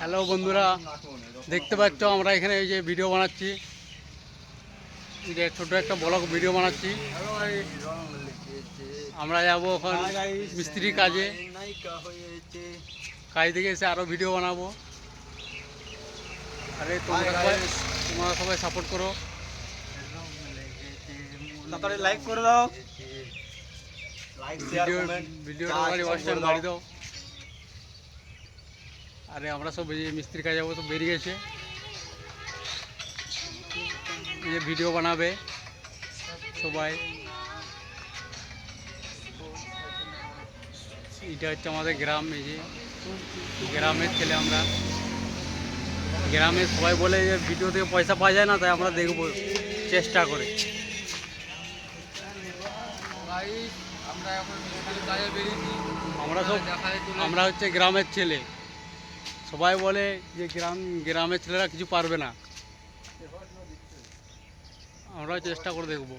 Hello বন্ধুরা দেখতে পাচ্ছ আমরা এখানে এই যে ভিডিও বানাচ্ছি। যে ছোট একটা ব্লগ ভিডিও বানাচ্ছি। আমরা যাব এখন মিস্ত্রির কাজে। কাজ থেকে এসে আরও ভিডিও বানাবো। আরে তোমরা সবাই তোমরা সবাই সাপোর্ট করো। লাইক করে দাও। ভিডিও ভিডিও বাড়ি দাও। আরে আমরা সব এই মিস্ত্রির কাজে যাব তো বেরিয়ে গেছে। এই যে ভিডিও বানাবে সবাই। এটা হচ্ছে আমাদের গ্রাম এই যে গ্রামের ছেলে আমরা। গ্রামের সবাই বলে যে ভিডিও থেকে পয়সা পাওয়া যায় না তাই আমরা দেখব চেষ্টা করে। আমরা সব আমরা হচ্ছে গ্রামের ছেলে। সবাই বলে যে গ্রাম গ্রামের ছেলেরা কিছু পারবে না। আমরা চেষ্টা করে দেখব।